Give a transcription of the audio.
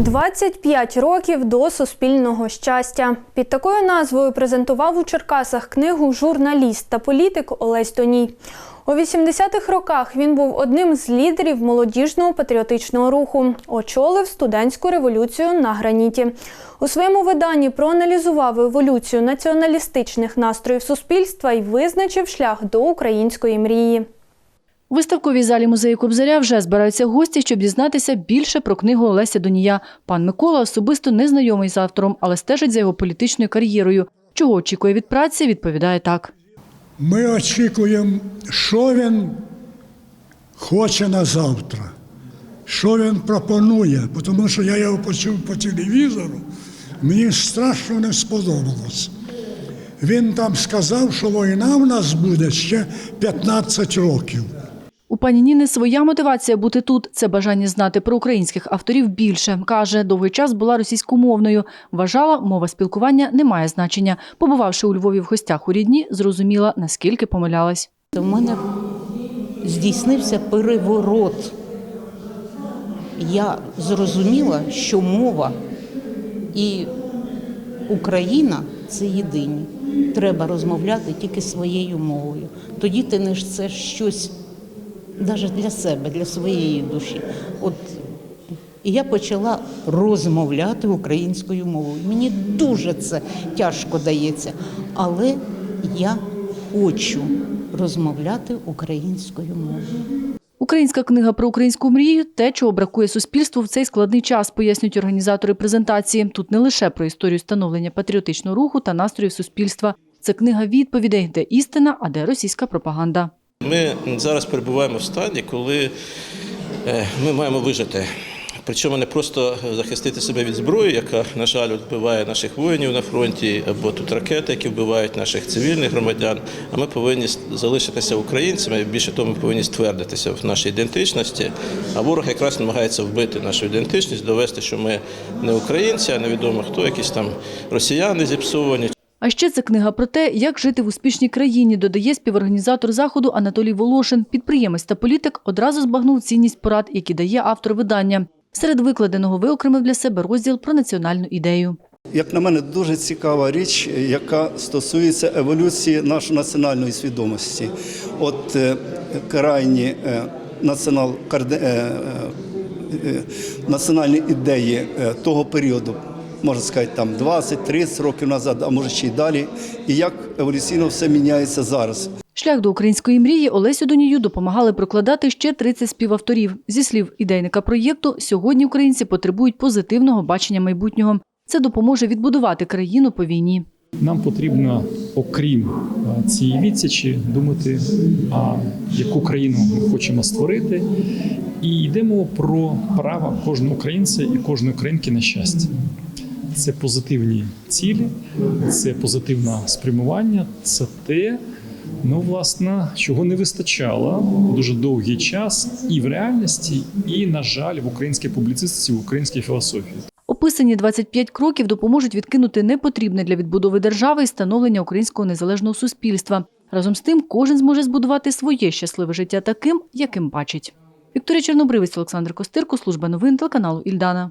25 років до суспільного щастя. Під такою назвою презентував у Черкасах книгу журналіст та політик Олесь Доній. У 80-х роках він був одним з лідерів молодіжного патріотичного руху, очолив студентську революцію на граніті. У своєму виданні проаналізував еволюцію націоналістичних настроїв суспільства і визначив шлях до української мрії. У виставковій залі музею Кобзаря вже збираються гості, щоб дізнатися більше про книгу Олеся Донія. Пан Микола особисто не знайомий з автором, але стежить за його політичною кар'єрою. Чого очікує від праці, відповідає так. Ми очікуємо, що він хоче на завтра, що він пропонує, тому що я його почув по телевізору, мені страшно не сподобалось. Він там сказав, що війна в нас буде ще 15 років. У пані Ніни своя мотивація бути тут це бажання знати про українських авторів більше. Каже, довгий час була російськомовною. Вважала, мова спілкування не має значення. Побувавши у Львові в гостях у рідні, зрозуміла, наскільки помилялась. У мене здійснився переворот. Я зрозуміла, що мова і Україна це єдині. Треба розмовляти тільки своєю мовою. Тоді ти несеш щось навіть для себе, для своєї душі. От і я почала розмовляти українською мовою. Мені дуже це тяжко дається, але я хочу розмовляти українською мовою. Українська книга про українську мрію те, чого бракує суспільству в цей складний час, пояснюють організатори презентації. Тут не лише про історію становлення патріотичного руху та настроїв суспільства. Це книга відповідей, де істина, а де російська пропаганда. Ми зараз перебуваємо в стані, коли е, ми маємо вижити. Причому не просто захистити себе від зброї, яка, на жаль, вбиває наших воїнів на фронті, або тут ракети, які вбивають наших цивільних громадян. А ми повинні залишитися українцями. Більше того, ми повинні ствердитися в нашій ідентичності. А ворог якраз намагається вбити нашу ідентичність, довести, що ми не українці, а невідомо хто, якісь там росіяни зіпсовані. А ще це книга про те, як жити в успішній країні, додає співорганізатор заходу Анатолій Волошин. Підприємець та політик одразу збагнув цінність порад, які дає автор видання. Серед викладеного виокремив для себе розділ про національну ідею. Як на мене, дуже цікава річ, яка стосується еволюції нашої національної свідомості. От е, крайні е, націонал, е, національні ідеї того періоду, можна сказати, там 20-30 років назад, а може ще й далі, і як еволюційно все міняється зараз. Шлях до української мрії Олесю Донію допомагали прокладати ще 30 співавторів. Зі слів ідейника проєкту, сьогодні українці потребують позитивного бачення майбутнього. Це допоможе відбудувати країну по війні. Нам потрібно, окрім е, цієї відсічі, думати, а яку країну ми хочемо створити, і йдемо про право кожного українця і кожної українки на щастя. Це позитивні цілі, це позитивне спрямування, це те, ну, власне, чого не вистачало дуже довгий час і в реальності, і, на жаль, в українській публіцистиці, в українській філософії. Описані 25 кроків допоможуть відкинути непотрібне для відбудови держави і становлення українського незалежного суспільства. Разом з тим, кожен зможе збудувати своє щасливе життя таким, яким бачить. Вікторія Чорнобривець, Олександр Костирко, служба новин телеканалу Ільдана.